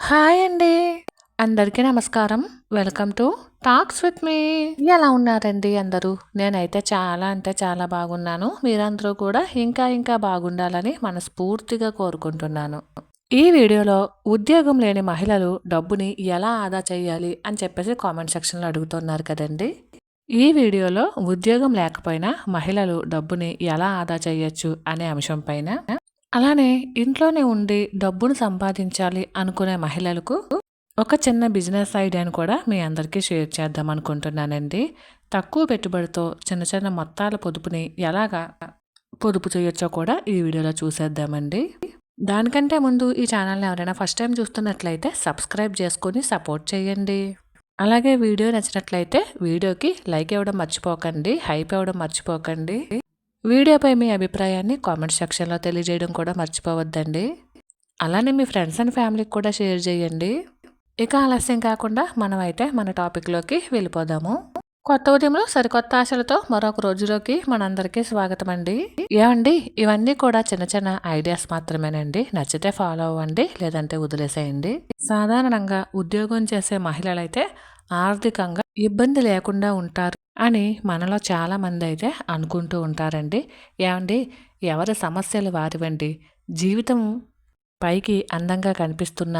Hi అండి. అందరికీ నమస్కారం. Welcome to talks with me. ఎలా ఉన్నారండి అందరూ? నేనైతే చాలా అంటే చాలా బాగున్నాను. మీరందరూ కూడా ఇంకా ఇంకా బాగుండాలని మనస్ఫూర్తిగా కోరుకుంటున్నాను. ఈ వీడియోలో ఉద్యోగం లేని మహిళలు డబ్బుని ఎలా ఆదా చేయాలి అని చెప్పేసి కామెంట్ సెక్షన్లో అడుగుతున్నారు కదండి. ఈ వీడియోలో ఉద్యోగం లేకపోయినా మహిళలు డబ్బుని ఎలా ఆదా చేయొచ్చు అనే అంశం పైన అలానే ఇంట్లోనే ఉండి డబ్బును సంపాదించాలి అనుకునే మహిళలకు ఒక చిన్న బిజినెస్ ఐడియాను కూడా మీ అందరికీ షేర్ చేద్దాం అనుకుంటున్నానండి. తక్కువ పెట్టుబడితో చిన్న చిన్న మొత్తాల పొదుపుని ఎలాగా పొదుపు చేయొచ్చో కూడా ఈ వీడియోలో చూసేద్దామండి. దానికంటే ముందు ఈ ఛానల్ని ఎవరైనా ఫస్ట్ టైం చూస్తున్నట్లయితే సబ్స్క్రైబ్ చేసుకొని సపోర్ట్ చేయండి. అలాగే వీడియో నచ్చినట్లయితే వీడియోకి లైక్ ఇవ్వడం మర్చిపోకండి హైప్ ఇవ్వడం మర్చిపోకండి. వీడియోపై మీ అభిప్రాయాన్ని కామెంట్ సెక్షన్లో తెలియజేయడం కూడా మర్చిపోవద్దండి. అలానే మీ ఫ్రెండ్స్ అండ్ ఫ్యామిలీకి కూడా షేర్ చేయండి. ఇక ఆలస్యం కాకుండా మనం అయితే మన టాపిక్లోకి వెళ్ళిపోదాము. కొత్త ఉదయంలో సరికొత్త ఆశలతో మరొక రోజులోకి మనందరికీ స్వాగతం అండి? ఏమండి ఇవన్నీ కూడా చిన్న చిన్న ఐడియాస్ మాత్రమేనండి. నచ్చితే ఫాలో అవ్వండి లేదంటే వదిలేసేయండి. సాధారణంగా ఉద్యోగం చేసే మహిళలైతే ఆర్థికంగా ఇబ్బంది లేకుండా ఉంటారు అని మనలో చాలామంది అయితే అనుకుంటూ ఉంటారండి. ఏమండి? ఎవరి సమస్యలు వారివండి? జీవితం పైకి అందంగా కనిపిస్తున్న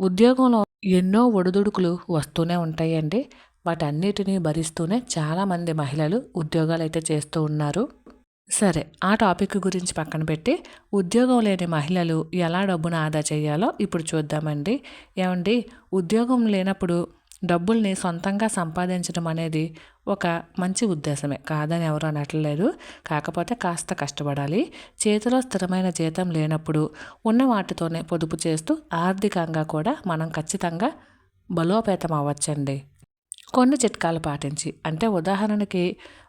ఉద్యోగంలో ఎన్నో ఒడిదుడుకులు వస్తూనే ఉంటాయండి. వాటన్నిటినీ భరిస్తూనే చాలామంది మహిళలు ఉద్యోగాలు అయితే చేస్తూ ఉన్నారు. సరే ఆ టాపిక్ గురించి పక్కన పెట్టి ఉద్యోగం లేని మహిళలు ఎలా డబ్బును ఆదా చేయాలో ఇప్పుడు చూద్దామండి. ఏమండి? ఉద్యోగం లేనప్పుడు డబ్బుల్ని సొంతంగా సంపాదించడం అనేది ఒక మంచి ఉద్దేశమే. కాదని ఎవరు అనట్లేదు. కాకపోతే కాస్త కష్టపడాలి. చేతిలో స్థిరమైన జీతం లేనప్పుడు ఉన్న వాటితోనే పొదుపు చేస్తూ ఆర్థికంగా కూడా మనం ఖచ్చితంగా బలోపేతం అవ్వచ్చండి. కొన్ని చిట్కాలు పాటించి. అంటే ఉదాహరణకి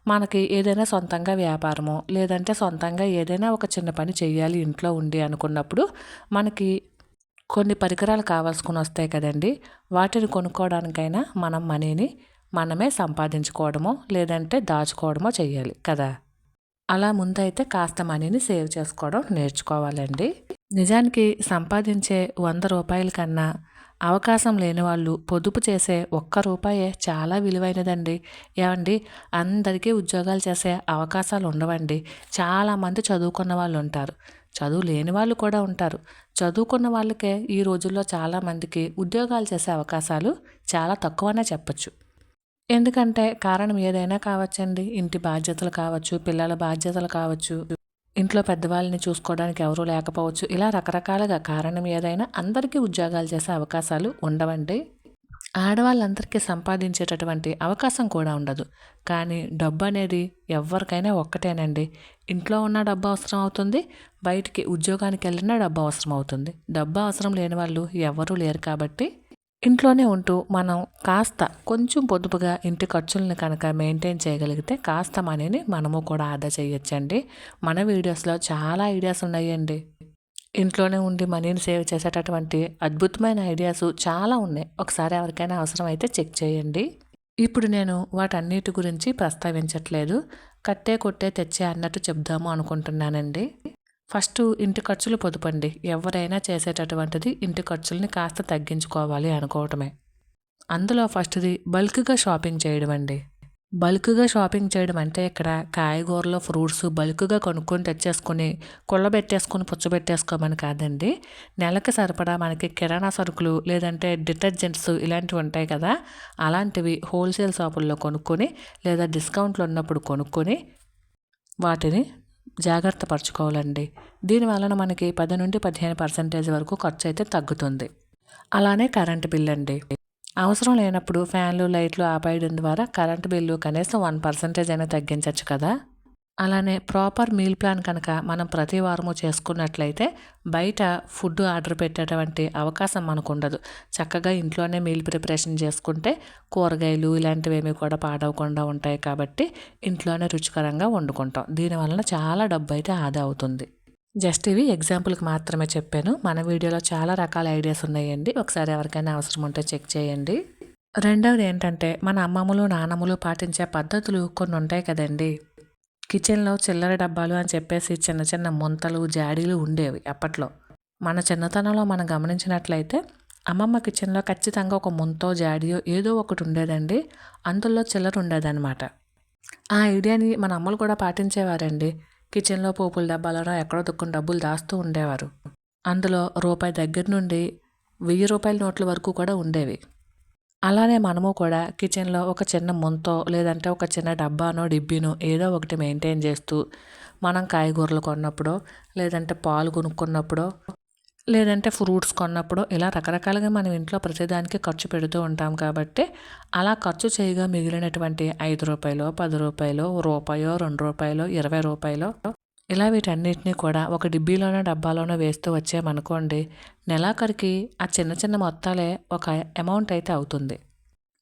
మనకి ఏదైనా సొంతంగా వ్యాపారమో లేదంటే సొంతంగా ఏదైనా ఒక చిన్న పని చేయాలి ఇంట్లో ఉండి అనుకున్నప్పుడు మనకి కొన్ని పరికరాలు కావాల్సుకుని వస్తాయి కదండి. వాటిని కొనుక్కోవడానికైనా మనం మనీని మనమే సంపాదించుకోవడమో లేదంటే దాచుకోవడమో చేయాలి కదా. అలా ముందైతే కాస్త మనీని సేవ్ చేసుకోవడం నేర్చుకోవాలండి. నిజానికి సంపాదించే వంద రూపాయల కన్నా అవకాశం లేని వాళ్ళు పొదుపు చేసే ఒక్క రూపాయే చాలా విలువైనదండి. ఏమండి? అందరికీ ఉద్యోగాలు చేసే అవకాశాలు ఉండవండి చాలామంది చదువుకున్న వాళ్ళు ఉంటారు చదువు లేని వాళ్ళు కూడా ఉంటారు. చదువుకున్న వాళ్ళకే ఈ రోజుల్లో చాలామందికి ఉద్యోగాలు చేసే అవకాశాలు చాలా తక్కువనే చెప్పచ్చు. ఎందుకంటే కారణం ఏదైనా కావచ్చండి. ఇంటి బాధ్యతలు కావచ్చు పిల్లల బాధ్యతలు కావచ్చు ఇంట్లో పెద్దవాళ్ళని చూసుకోవడానికి ఎవరూ లేకపోవచ్చు. ఇలా రకరకాలుగా కారణం ఏదైనా అందరికీ ఉద్యోగాలు చేసే అవకాశాలు ఉండవండి. ఆడవాళ్ళందరికీ సంపాదించేటటువంటి అవకాశం కూడా ఉండదు. కానీ డబ్బు అనేది ఎవరికైనా ఒక్కటేనండి. ఇంట్లో ఉన్న డబ్బు అవసరం అవుతుంది బయటికి ఉద్యోగానికి వెళ్ళినా డబ్బు అవసరం అవుతుంది. డబ్బు అవసరం లేని వాళ్ళు ఎవరూ లేరు కాబట్టి ఇంట్లోనే ఉంటూ మనం కాస్త కొంచెం పొదుపుగా ఇంటి ఖర్చులను కనుక మెయింటైన్ చేయగలిగితే కాస్త మనీని మనము కూడా ఆదా చేయొచ్చండి. మన వీడియోస్లో చాలా ఐడియాస్ ఉన్నాయండి. ఇంట్లోనే ఉండి మనీని సేవ్ చేసేటటువంటి అద్భుతమైన ఐడియాస్ చాలా ఉన్నాయి. ఒకసారి ఎవరికైనా అవసరం అయితే చెక్ చేయండి. ఇప్పుడు నేను వాటన్నిటి గురించి ప్రస్తావించట్లేదు. కట్టే కొట్టే తెచ్చే అన్నట్టు చెప్దాము అనుకుంటున్నానండి. ఫస్ట్ ఇంటి ఖర్చులు పొదుపండి. ఎవరైనా చేసేటటువంటిది ఇంటి ఖర్చుల్ని కాస్త తగ్గించుకోవాలి అనుకోవటమే. అందులో ఫస్ట్ది బల్క్గా షాపింగ్ చేయడం అండి బల్క్గా షాపింగ్ చేయడం అంటే ఇక్కడ కాయగూరలు ఫ్రూట్స్ బల్క్గా కొనుక్కొని తెచ్చేసుకొని కుళ్ళబెట్టేసుకొని పుచ్చబెట్టేసుకోమని కాదండి. నెలకి సరిపడా మనకి కిరాణా సరుకులు లేదంటే డిటర్జెంట్స్ ఇలాంటివి ఉంటాయి కదా అలాంటివి హోల్సేల్ షాపుల్లో కొనుక్కొని లేదా డిస్కౌంట్లు ఉన్నప్పుడు కొనుక్కొని వాటిని జాగ్రత్త పరచుకోవాలండి. దీని వలన మనకి పది నుండి పదిహేను పర్సెంటేజ్ వరకు ఖర్చు అయితే తగ్గుతుంది. అలానే కరెంటు బిల్ అండి అవసరం లేనప్పుడు ఫ్యాన్లు లైట్లు ఆపేయడం ద్వారా కరెంటు బిల్లు కనీసం వన్ పర్సెంటేజ్ అయినా తగ్గించవచ్చు కదా? అలానే ప్రాపర్ మీల్ ప్లాన్ కనుక మనం ప్రతి వారము చేసుకున్నట్లయితే బయట ఫుడ్ ఆర్డర్ పెట్టేటువంటి అవకాశం మనకు ఉండదు చక్కగా ఇంట్లోనే మీల్ ప్రిపరేషన్ చేసుకుంటే కూరగాయలు ఇలాంటివి ఏమి కూడా పాడవకుండా ఉంటాయి కాబట్టి ఇంట్లోనే రుచికరంగా వండుకుంటాం. దీనివలన చాలా డబ్బు అయితే ఆదా అవుతుంది. జస్ట్ ఇవి ఎగ్జాంపుల్కి మాత్రమే చెప్పాను. మన వీడియోలో చాలా రకాల ఐడియాస్ ఉన్నాయండి. ఒకసారి ఎవరికైనా అవసరం ఉంటే చెక్ చేయండి. రెండవది ఏంటంటే మన అమ్మమ్మలు నాన్నమ్మలు పాటించే పద్ధతులు కొన్ని ఉంటాయి కదండి. కిచెన్లో చిల్లర డబ్బాలు అని చెప్పేసి చిన్న చిన్న ముంతలు జాడీలు ఉండేవి అప్పట్లో. మన చిన్నతనంలో మనం గమనించినట్లయితే అమ్మమ్మ కిచెన్లో ఖచ్చితంగా ఒక ముంతో జాడియో ఏదో ఒకటి ఉండేదండి. అందులో చిల్లర ఉండేదన్నమాట. ఆ ఐడియాని మన అమ్మలు కూడా పాటించేవారండి. కిచెన్లో పోపుల డబ్బాలలో ఎక్కడో దుక్కుని డబ్బులు దాస్తూ ఉండేవారు. అందులో రూపాయి దగ్గర నుండి వెయ్యి రూపాయల నోట్ల వరకు కూడా ఉండేవి. అలానే మనము కూడా కిచెన్లో ఒక చిన్న ముంతో లేదంటే ఒక చిన్న డబ్బానో డిబ్బీనో ఏదో ఒకటి మెయింటైన్ చేస్తూ మనం కాయగూరలు కొన్నప్పుడో లేదంటే పాలు కొనుక్కున్నప్పుడో లేదంటే ఫ్రూట్స్ కొన్నప్పుడు ఇలా రకరకాలుగా మనం ఇంట్లో ప్రతిదానికి ఖర్చు పెడుతూ ఉంటాం కాబట్టి అలా ఖర్చు చేయగా మిగిలినటువంటి ఐదు రూపాయలు పది రూపాయలు రూపాయో రెండు రూపాయలు ఇరవై రూపాయలు ఇలా వీటన్నిటిని కూడా ఒక డిబ్బీలోనో డబ్బాలోనో వేస్తూ వచ్చామనుకోండి నెలాఖరికి ఆ చిన్న చిన్న మొత్తాలే ఒక అమౌంట్ అయితే అవుతుంది.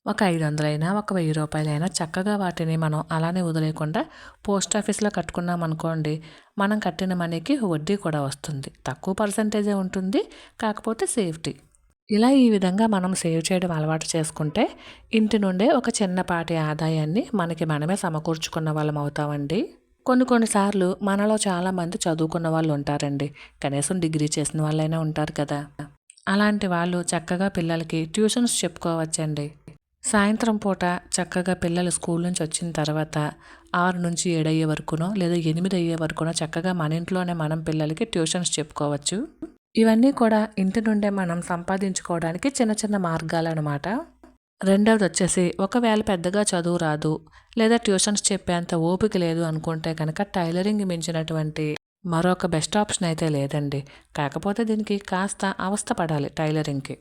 ఒక ఐదు వందలైనా ఒక వెయ్యి రూపాయలైనా చక్కగా వాటిని మనం అలానే వదిలేయకుండా పోస్ట్ ఆఫీస్లో కట్టుకున్నాం అనుకోండి మనం కట్టిన మనీకి వడ్డీ కూడా వస్తుంది. తక్కువ పర్సంటేజే ఉంటుంది కాకపోతే సేఫ్టీ. ఇలా ఈ విధంగా మనం సేవ్ చేయడం అలవాటు చేసుకుంటే ఇంటి నుండే ఒక చిన్నపాటి ఆదాయాన్ని మనకి మనమే సమకూర్చుకున్న వాళ్ళం అవుతామండి. కొన్ని కొన్నిసార్లు మనలో చాలామంది చదువుకున్న వాళ్ళు ఉంటారండి. కనీసం డిగ్రీ చేసిన వాళ్ళైనా ఉంటారు కదా. అలాంటి వాళ్ళు చక్కగా పిల్లలకి ట్యూషన్స్ చెప్పుకోవచ్చండి. సాయంత్రం పూట చక్కగా పిల్లలు స్కూల్ నుంచి వచ్చిన తర్వాత ఆరు నుంచి ఏడు అయ్యే వరకునో లేదా ఎనిమిది అయ్యే వరకునో చక్కగా మన ఇంట్లోనే మనం పిల్లలకి ట్యూషన్స్ చెప్పుకోవచ్చు. ఇవన్నీ కూడా ఇంటి నుండే మనం సంపాదించుకోవడానికి చిన్న చిన్న మార్గాలు అనమాట రెండవది వచ్చేసి ఒకవేళ పెద్దగా చదువు రాదు లేదా ట్యూషన్స్ చెప్పేంత ఓపిక లేదు అనుకుంటే కనుక టైలరింగ్ మించినటువంటి మరొక బెస్ట్ ఆప్షన్ అయితే లేదండి. కాకపోతే దీనికి కాస్త అవస్థ పడాలి టైలరింగ్కి.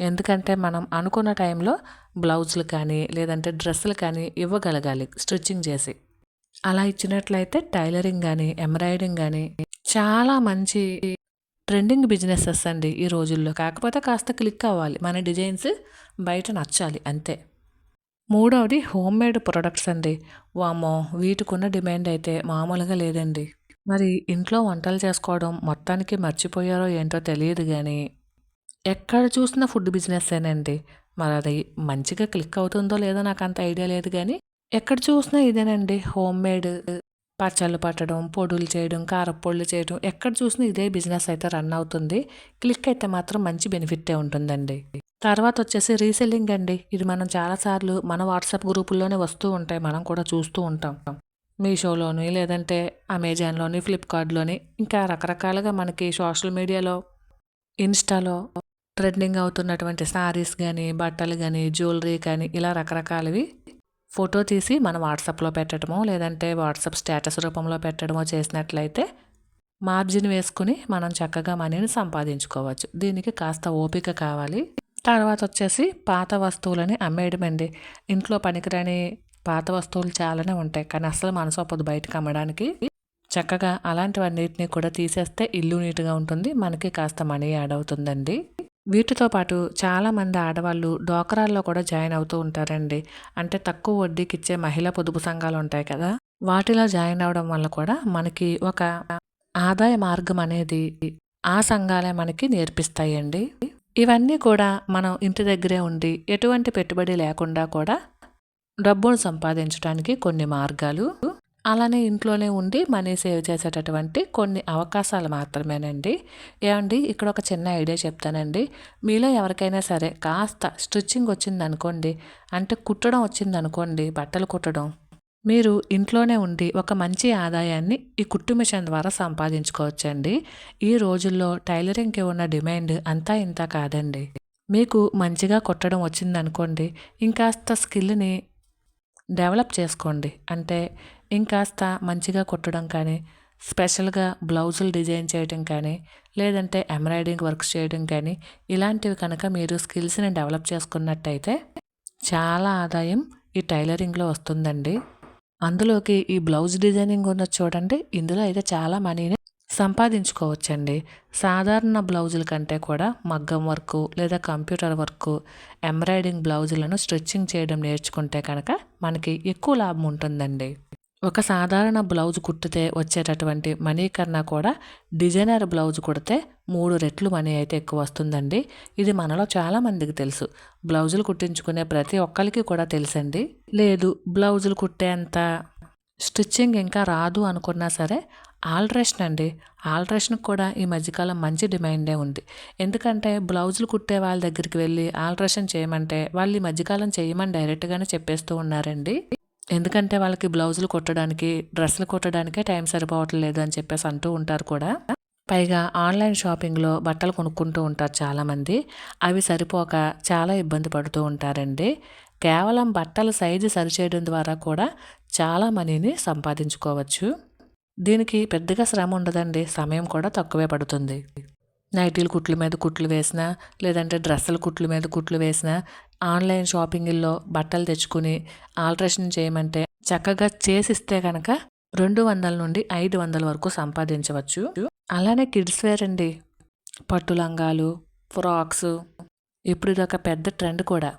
ఎందుకంటే మనం అనుకున్న టైంలో బ్లౌజులు కానీ లేదంటే డ్రెస్సులు కానీ ఇవ్వగలగాలి స్టిచ్చింగ్ చేసి. అలా ఇచ్చినట్లయితే టైలరింగ్ కానీ ఎంబ్రాయిడింగ్ కానీ చాలా మంచి ట్రెండింగ్ బిజినెసెస్ అండి ఈ రోజుల్లో. కాకపోతే కాస్త క్లిక్ అవ్వాలి. మన డిజైన్స్ బయట నచ్చాలి అంతే. మూడవది హోమ్ మేడ్ ప్రొడక్ట్స్ అండి. వామో వీటికున్న డిమాండ్ అయితే మామూలుగా లేదండి. మరి ఇంట్లో వంటలు చేసుకోవడం మొత్తానికి మర్చిపోయారో ఏంటో తెలియదు కానీ ఎక్కడ చూసినా ఫుడ్ బిజినెస్సేనండి మరి అది మంచిగా క్లిక్ అవుతుందో లేదో నాకు అంత ఐడియా లేదు కానీ ఎక్కడ చూసినా ఇదేనండి. హోమ్ మేడ్ uh, పచ్చళ్ళు పట్టడం పొడులు చేయడం కారపొళ్ళు చేయడం ఎక్కడ చూసినా ఇదే బిజినెస్ అయితే రన్ అవుతుంది. క్లిక్ అయితే మాత్రం మంచి బెనిఫిట్టే ఉంటుందండి. తర్వాత వచ్చేసి రీసెల్లింగ్ అండి. ఇది మనం చాలాసార్లు మన వాట్సాప్ గ్రూపుల్లోనే వస్తూ ఉంటాయి. మనం కూడా చూస్తూ ఉంటాం. మీషోలోని లేదంటే అమెజాన్లోని ఫ్లిప్కార్ట్లోని ఇంకా రకరకాలుగా మనకి సోషల్ మీడియాలో ఇన్స్టాలో ట్రెండింగ్ అవుతున్నటువంటి శారీస్ కానీ బట్టలు కానీ జ్యువెలరీ కానీ ఇలా రకరకాలవి ఫోటో తీసి మన వాట్సాప్లో పెట్టడమో లేదంటే వాట్సాప్ స్టేటస్ రూపంలో పెట్టడమో చేసినట్లయితే మార్జిన్ వేసుకుని మనం చక్కగా మనీని సంపాదించుకోవచ్చు. దీనికి కాస్త ఓపిక కావాలి. తర్వాత వచ్చేసి పాత వస్తువులని అమ్మేయడమండి. ఇంట్లో పనికిరాని పాత వస్తువులు చాలానే ఉంటాయి. కానీ అసలు మనసు అప్పదు బయటకు అమ్మడానికి. చక్కగా అలాంటివన్నిటిని కూడా తీసేస్తే ఇల్లు నీట్గా ఉంటుంది. మనకి కాస్త మనీ యాడ్ అవుతుందండి. వీటితో పాటు చాలామంది ఆడవాళ్ళు డోకరాల్లో కూడా జాయిన్ అవుతూ ఉంటారండి. అంటే తక్కువ వడ్డీకి ఇచ్చే మహిళా పొదుపు సంఘాలు ఉంటాయి కదా వాటిలో జాయిన్ అవడం వల్ల కూడా మనకి ఒక ఆదాయ మార్గం అనేది ఆ సంఘాలే మనకి నేర్పిస్తాయండి. ఇవన్నీ కూడా మనం ఇంటి దగ్గరే ఉండి ఎటువంటి పెట్టుబడి లేకుండా కూడా డబ్బును సంపాదించడానికి కొన్ని మార్గాలు. అలానే ఇంట్లోనే ఉండి మనీ సేవ్ చేసేటటువంటి కొన్ని అవకాశాలు మాత్రమేనండి. ఏమండి ఇక్కడ ఒక చిన్న ఐడియా చెప్తానండి. మీలో ఎవరికైనా సరే కాస్త స్టిచ్చింగ్ వచ్చింది అనుకోండి అంటే కుట్టడం వచ్చింది అనుకోండి బట్టలు కుట్టడం మీరు ఇంట్లోనే ఉండి ఒక మంచి ఆదాయాన్ని ఈ కుట్టు మిషన్ ద్వారా సంపాదించుకోవచ్చండి. ఈ రోజుల్లో టైలరింగ్కి ఉన్న డిమాండ్ అంతా ఇంత కాదండి. మీకు మంచిగా కుట్టడం వచ్చిందనుకోండి ఇంకాస్త స్కిల్ని డెవలప్ చేసుకోండి. అంటే ఇంకాస్త మంచిగా కుట్టడం కానీ స్పెషల్గా బ్లౌజులు డిజైన్ చేయడం కానీ లేదంటే ఎంబ్రాయిడింగ్ వర్క్స్ చేయడం కానీ ఇలాంటివి కనుక మీరు స్కిల్స్ని డెవలప్ చేసుకున్నట్టయితే చాలా ఆదాయం ఈ టైలరింగ్లో వస్తుందండి. అందులోకి ఈ బ్లౌజ్ డిజైనింగ్ ఉన్నది చూడండి ఇందులో అయితే చాలా మనీని సంపాదించుకోవచ్చండి. సాధారణ బ్లౌజుల కంటే కూడా మగ్గం వర్క్ లేదా కంప్యూటర్ వర్క్ ఎంబ్రాయిడింగ్ బ్లౌజులను స్ట్రెచ్చింగ్ చేయడం నేర్చుకుంటే కనుక మనకి ఎక్కువ లాభం ఉంటుందండి. ఒక సాధారణ బ్లౌజ్ కుట్టితే వచ్చేటటువంటి మనీ కన్నా కూడా డిజైనర్ బ్లౌజ్ కుడితే మూడు రెట్లు మనీ అయితే ఎక్కువ వస్తుందండి. ఇది మనలో చాలామందికి తెలుసు. బ్లౌజులు కుట్టించుకునే ప్రతి ఒక్కరికి కూడా తెలుసండి. లేదు బ్లౌజులు కుట్టేంత స్టిచ్చింగ్ ఇంకా రాదు అనుకున్నా సరే ఆల్ట్రేషన్ అండి. ఆల్ట్రేషన్కి కూడా ఈ మధ్యకాలం మంచి డిమాండే ఉంది. ఎందుకంటే బ్లౌజులు కుట్టే వాళ్ళ దగ్గరికి వెళ్ళి ఆల్ట్రేషన్ చేయమంటే వాళ్ళు ఈ మధ్యకాలం చేయమని డైరెక్ట్గానే చెప్పేస్తూ ఉన్నారండి. ఎందుకంటే వాళ్ళకి బ్లౌజులు కుట్టడానికి డ్రెస్సులు కుట్టడానికే టైం సరిపోవట్లేదు అని చెప్పేసి అంటూ ఉంటారు కూడా. పైగా ఆన్లైన్ షాపింగ్లో బట్టలు కొనుక్కుంటూ ఉంటారు చాలామంది. అవి సరిపోక చాలా ఇబ్బంది పడుతూ ఉంటారండి. కేవలం బట్టల సైజు సరిచేయడం ద్వారా కూడా చాలా మనీని సంపాదించుకోవచ్చు. దీనికి పెద్దగా శ్రమ ఉండదండి. సమయం కూడా తక్కువే పడుతుంది. నైటీలు కుట్ల మీద కుట్లు వేసినా లేదంటే డ్రెస్సుల కుట్లు మీద కుట్లు వేసినా ఆన్లైన్ షాపింగ్లో బట్టలు తెచ్చుకుని ఆల్ట్రేషన్ చేయమంటే చక్కగా చేసిస్తే కనుక రెండు వందల నుండి ఐదు వందల వరకు సంపాదించవచ్చు. అలానే కిడ్స్ వేర్ అండి. పట్టు లంగాలు ఫ్రాక్స్ ఇప్పుడు ఇది ఒక పెద్ద ట్రెండ్ కూడా.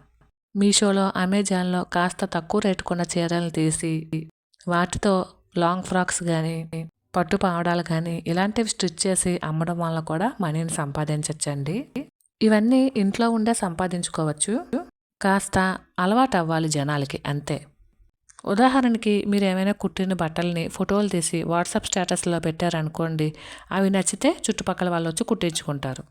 మీషోలో అమెజాన్లో కాస్త తక్కువ రేటు కొన్న చీరలను తీసి వాటితో లాంగ్ ఫ్రాక్స్ కానీ పట్టు పావడాలు కానీ ఇలాంటివి స్టిచ్ చేసి అమ్మడం వల్ల కూడా మనీని సంపాదించవచ్చండి ఇవన్నీ ఇంట్లో ఉండే సంపాదించుకోవచ్చు. కాస్త అలవాటు అవ్వాలి జనాలకి అంతే. ఉదాహరణకి మీరు ఏమైనా కుట్టిన బట్టల్ని ఫోటోలు తీసి వాట్సాప్ స్టేటస్లో పెట్టారనుకోండి అవి నచ్చితే చుట్టుపక్కల వాళ్ళు వచ్చి కుట్టించుకుంటారు.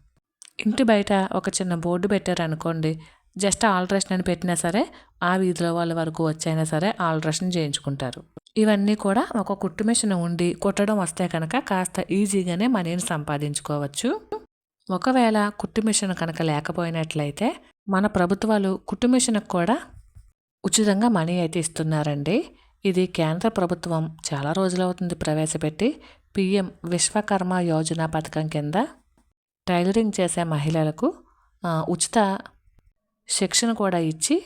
ఇంటి బయట ఒక చిన్న బోర్డు పెట్టారనుకోండి జస్ట్ ఆల్ట్రేషన్ అని పెట్టినా సరే ఆ వీధిలో వాళ్ళ వరకు వచ్చైనా సరే ఆల్ట్రేషన్ చేయించుకుంటారు. ఇవన్నీ కూడా ఒక కుట్టు మిషన్ ఉండి కుట్టడం వస్తే కనుక కాస్త ఈజీగానే మనీని సంపాదించుకోవచ్చు. ఒకవేళ కుట్టు మిషన్ కనుక లేకపోయినట్లయితే మన ప్రభుత్వాలు కుట్టు మిషన్కి కూడా ఉచితంగా మనీ అయితే ఇస్తున్నారండి. ఇది కేంద్ర ప్రభుత్వం చాలా రోజులవుతుంది ప్రవేశపెట్టి. పిఎం విశ్వకర్మ యోజన పథకం కింద టైలరింగ్ చేసే మహిళలకు ఉచిత శిక్షణ కూడా ఇచ్చి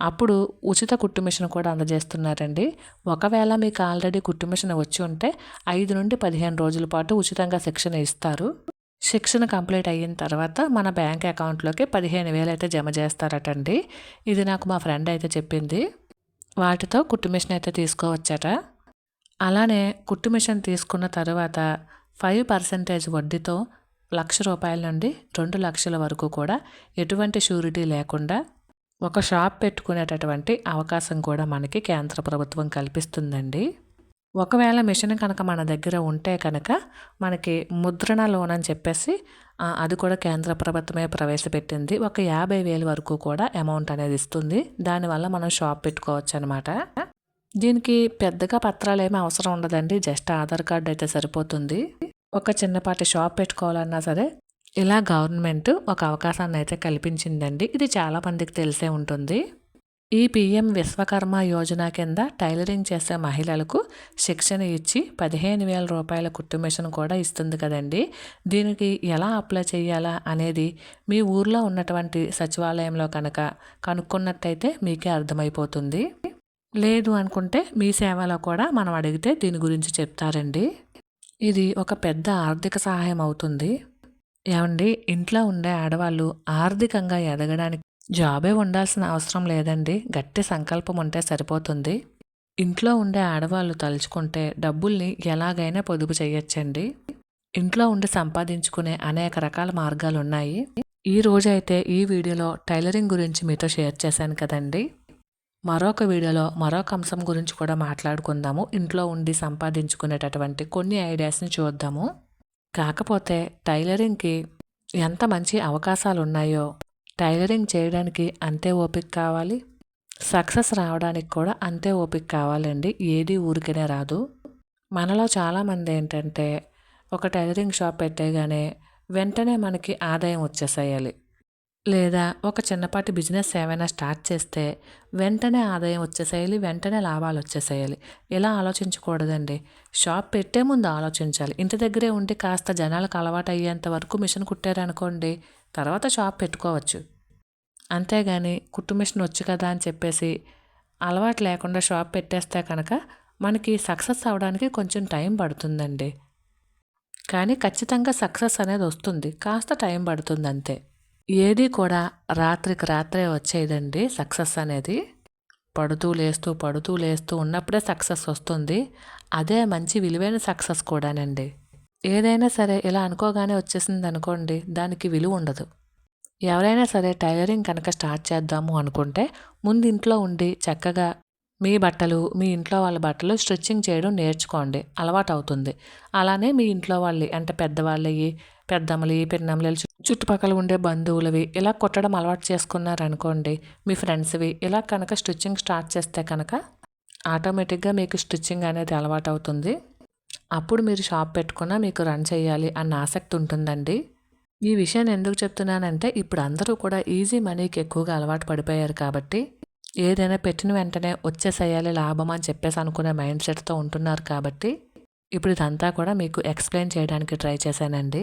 అప్పుడు ఉచిత కుట్టు మిషన్ కూడా అందజేస్తున్నారండి. ఒకవేళ మీకు ఆల్రెడీ కుట్టు మిషన్ వచ్చి ఉంటే ఐదు నుండి పదిహేను రోజుల పాటు ఉచితంగా శిక్షణ ఇస్తారు. శిక్షణ కంప్లీట్ అయిన తర్వాత మన బ్యాంక్ అకౌంట్లోకి పదిహేను వేలు అయితే జమ చేస్తారటండి. ఇది నాకు మా ఫ్రెండ్ అయితే చెప్పింది. వాటితో కుట్టు మిషన్ అయితే తీసుకోవచ్చట. అలానే కుట్టు మిషన్ తీసుకున్న తర్వాత ఫైవ్ పర్సెంటేజ్ వడ్డీతో లక్ష రూపాయల నుండి రెండు లక్షల వరకు కూడా ఎటువంటి షూరిటీ లేకుండా ఒక షాప్ పెట్టుకునేటటువంటి అవకాశం కూడా మనకి కేంద్ర ప్రభుత్వం కల్పిస్తుందండి. ఒకవేళ మిషన్ కనుక మన దగ్గర ఉంటే కనుక మనకి ముద్రణ లోన్ అని చెప్పేసి అది కూడా కేంద్ర ప్రభుత్వమే ప్రవేశపెట్టింది. ఒక యాభై వేలు వరకు కూడా అమౌంట్ అనేది ఇస్తుంది. దానివల్ల మనం షాప్ పెట్టుకోవచ్చు అనమాట దీనికి పెద్దగా పత్రాలు ఏమీ అవసరం ఉండదండి. జస్ట్ ఆధార్ కార్డు అయితే సరిపోతుంది. ఒక చిన్నపాటి షాప్ పెట్టుకోవాలన్నా సరే ఇలా గవర్నమెంట్ ఒక అవకాశాన్ని అయితే కల్పించిందండి. ఇది చాలా మందికి తెలిసే ఉంటుంది. ఈ పిఎం విశ్వకర్మ యోజన కింద టైలరింగ్ చేసే మహిళలకు శిక్షణ ఇచ్చి పదిహేను వేల రూపాయల కుట్టు మిషన్ కూడా ఇస్తుంది కదండి. దీనికి ఎలా అప్లై చేయాలా అనేది మీ ఊర్లో ఉన్నటువంటి సచివాలయంలో కనుక కనుక్కున్నట్టయితే మీకే అర్థమైపోతుంది. లేదు అనుకుంటే మీ సేవలో కూడా మనం అడిగితే దీని గురించి చెప్తారండి. ఇది ఒక పెద్ద ఆర్థిక సహాయం అవుతుంది. ఏమండి? ఇంట్లో ఉండే ఆడవాళ్ళు ఆర్థికంగా ఎదగడానికి జాబే ఉండాల్సిన అవసరం లేదండి. గట్టి సంకల్పం ఉంటే సరిపోతుంది. ఇంట్లో ఉండే ఆడవాళ్ళు తలుచుకుంటే డబ్బుల్ని ఎలాగైనా పొదుపు చేయొచ్చండి. ఇంట్లో ఉండి సంపాదించుకునే అనేక రకాల మార్గాలు ఉన్నాయి ఈ రోజైతే ఈ వీడియోలో టైలరింగ్ గురించి మీతో షేర్ చేశాను కదండి. మరొక వీడియోలో మరొక అంశం గురించి కూడా మాట్లాడుకుందాము. ఇంట్లో ఉండి సంపాదించుకునేటటువంటి కొన్ని ఐడియాస్ని చూద్దాము. కాకపోతే టైలరింగ్కి ఎంత మంచి అవకాశాలు ఉన్నాయో టైలరింగ్ చేయడానికి అంతే ఓపిక కావాలి. సక్సెస్ రావడానికి కూడా అంతే ఓపిక కావాలండి. ఏది ఊరికనే రాదు. మనలో చాలామంది ఏంటంటే ఒక టైలరింగ్ షాప్ పెట్టేగానే వెంటనే మనకి ఆదాయం వచ్చేసేయాలి. లేదా ఒక చిన్నపాటి బిజినెస్ ఏమైనా స్టార్ట్ చేస్తే వెంటనే ఆదాయం వచ్చేసేయాలి వెంటనే లాభాలు వచ్చేసేయాలి. ఇలా ఆలోచించకూడదండి. షాప్ పెట్టే ముందు ఆలోచించాలి. ఇంటి దగ్గరే ఉండి కాస్త జనాలకు అలవాటు అయ్యేంత వరకు మిషన్ కుట్టారనుకోండి తర్వాత షాప్ పెట్టుకోవచ్చు. అంతేగాని కుట్టు మిషన్ వచ్చు కదా అని చెప్పేసి అలవాటు లేకుండా షాప్ పెట్టేస్తే కనుక మనకి సక్సెస్ అవడానికి కొంచెం టైం పడుతుందండి. కానీ ఖచ్చితంగా సక్సెస్ అనేది వస్తుంది. కాస్త టైం పడుతుంది అంతే ఏది కూడా రాత్రికి రాత్రే వచ్చేదండి సక్సెస్ అనేది. పడుతూ లేస్తూ పడుతూ లేస్తూ ఉన్నప్పుడే సక్సెస్ వస్తుంది. అదే మంచి విలువైన సక్సెస్ కూడానండి. ఏదైనా సరే ఇలా అనుకోగానే వచ్చేసింది అనుకోండి దానికి విలువ ఉండదు. ఎవరైనా సరే టైలరింగ్ కనుక స్టార్ట్ చేద్దాము అనుకుంటే ముందు ఇంట్లో ఉండి చక్కగా మీ బట్టలు మీ ఇంట్లో వాళ్ళ బట్టలు స్టిచ్చింగ్ చేయడం నేర్చుకోండి. అలవాటు అవుతుంది అలానే మీ ఇంట్లో వాళ్ళవి అంటే పెద్దవాళ్ళవి పెద్దమ్మలి పెన్నమ్మలు చుట్టుపక్కల ఉండే బంధువులవి ఇలా కుట్టడం అలవాటు చేసుకున్నారనుకోండి మీ ఫ్రెండ్స్వి ఇలా కనుక స్టిచ్చింగ్ స్టార్ట్ చేస్తే కనుక ఆటోమేటిక్గా మీకు స్టిచ్చింగ్ అనేది అలవాటు అవుతుంది అప్పుడు మీరు షాప్ పెట్టుకున్నా మీకు రన్ చేయాలి అన్న ఆసక్తి ఉంటుందండి. ఈ విషయాన్ని ఎందుకు చెప్తున్నానంటే ఇప్పుడు అందరూ కూడా ఈజీ మనీకి ఎక్కువగా అలవాటు పడిపోయారు కాబట్టి ఏదైనా పెట్టిన వెంటనే వచ్చేసేయాలి లాభం అని చెప్పేసి అనుకునే మైండ్ సెట్తో ఉంటున్నారు కాబట్టి ఇప్పుడు ఇదంతా కూడా మీకు ఎక్స్ప్లెయిన్ చేయడానికి ట్రై చేశానండి.